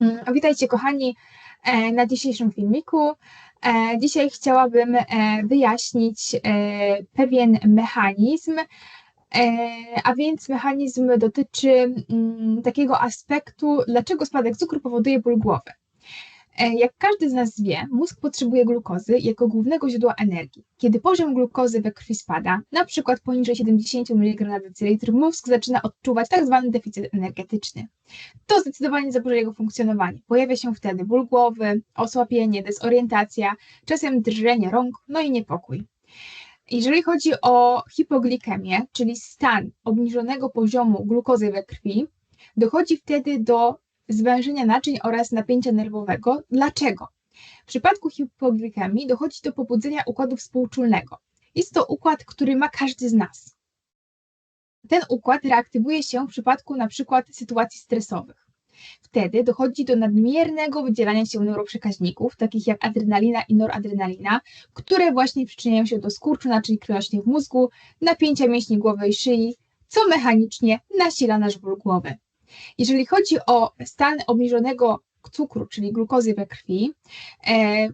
Mm, Witajcie kochani e, na dzisiejszym filmiku. E, Dzisiaj chciałabym e, wyjaśnić pewien mechanizm, a więc mechanizm dotyczy mm, takiego aspektu, dlaczego spadek cukru powoduje ból głowy. E, Jak każdy z nas wie, mózg potrzebuje glukozy jako głównego źródła energii. Kiedy poziom glukozy we krwi spada, przykład poniżej 70 mg na decylitr, mózg zaczyna odczuwać tak zwany deficyt energetyczny. To zdecydowanie zaburza jego funkcjonowanie. Pojawia się wtedy ból głowy, osłabienie, dezorientacja, czasem drżenie rąk, no i niepokój. Jeżeli chodzi o hipoglikemię, czyli stan obniżonego poziomu glukozy we krwi, dochodzi wtedy do zwężenia naczyń oraz napięcia nerwowego. Dlaczego? W przypadku hipoglikemii dochodzi do pobudzenia układu współczulnego. Jest to układ, który ma każdy z nas. Ten układ reaktywuje się w przypadku przykład sytuacji stresowych. Wtedy dochodzi do nadmiernego wydzielania się neuroprzekaźników, takich jak adrenalina i noradrenalina, które właśnie przyczyniają się do skurczu naczyń krwionośnych w mózgu, napięcia mięśni głowy i szyi, co mechanicznie nasila nasz ból głowy. Jeżeli chodzi o stan obniżonego cukru, czyli glukozy we krwi, e,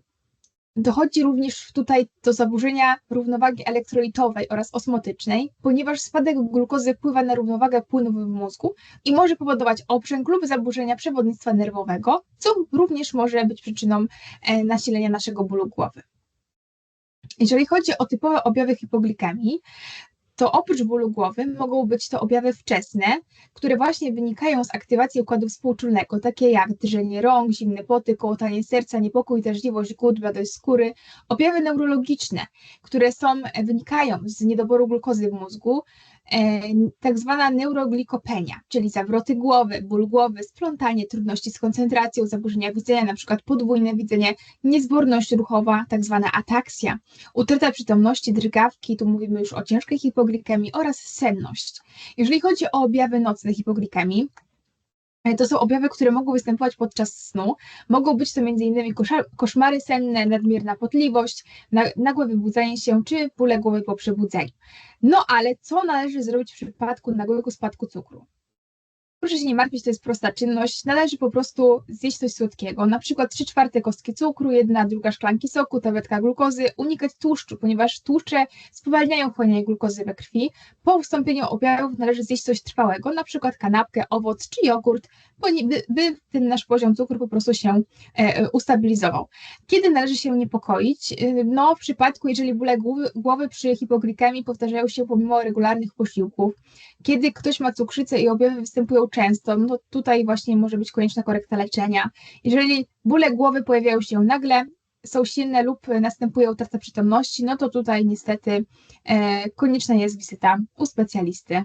dochodzi również tutaj do zaburzenia równowagi elektrolitowej oraz osmotycznej, ponieważ spadek glukozy wpływa na równowagę płynów w mózgu i może powodować obrzęk lub zaburzenia przewodnictwa nerwowego, co również może być przyczyną e, nasilenia naszego bólu głowy. Jeżeli chodzi o typowe objawy hipoglikemii, to oprócz bólu głowy mogą być to objawy wczesne, które właśnie wynikają z aktywacji układu współczulnego, takie jak drżenie rąk, zimne poty, kołotanie serca, niepokój, drażliwość głód, bladość skóry, objawy neurologiczne, które są, wynikają z niedoboru glukozy w mózgu, e, tak zwana neuroglikopenia, czyli zawroty głowy, ból głowy, splątanie, trudności z koncentracją, zaburzenia widzenia, na przykład podwójne widzenie, niezborność ruchowa, tak zwana ataksja, utrata przytomności, drgawki, tu mówimy już o ciężkiej hipoglikemii oraz senność. Jeżeli chodzi o objawy nocne hipoglikemii, e, to są objawy, które mogą występować podczas snu. Mogą być to m.in. koszmary senne, nadmierna potliwość, nagłe wybudzanie się czy bóle głowy po przebudzeniu. No ale co należy zrobić w przypadku nagłego spadku cukru? Proszę się nie martwić, to jest prosta czynność. Należy po prostu zjeść coś słodkiego, na przykład 3 czwarte kostki cukru, jedna, druga szklanki soku, tabletka glukozy, unikać tłuszczu, ponieważ tłuszcze spowalniają wchłanianie glukozy we krwi. Po wystąpieniu objawów należy zjeść coś trwałego, na przykład kanapkę, owoc czy jogurt, by, by ten nasz poziom cukru po prostu się e, ustabilizował. Kiedy należy się niepokoić? No w przypadku, jeżeli bóle głowy, głowy przy hipoglikemii powtarzają się pomimo regularnych posiłków, kiedy ktoś ma cukrzycę i objawy występują często, no tutaj właśnie może być konieczna korekta leczenia. Jeżeli bóle głowy pojawiają się nagle, są silne lub następuje utrata przytomności, no to tutaj niestety e, konieczna jest wizyta u specjalisty.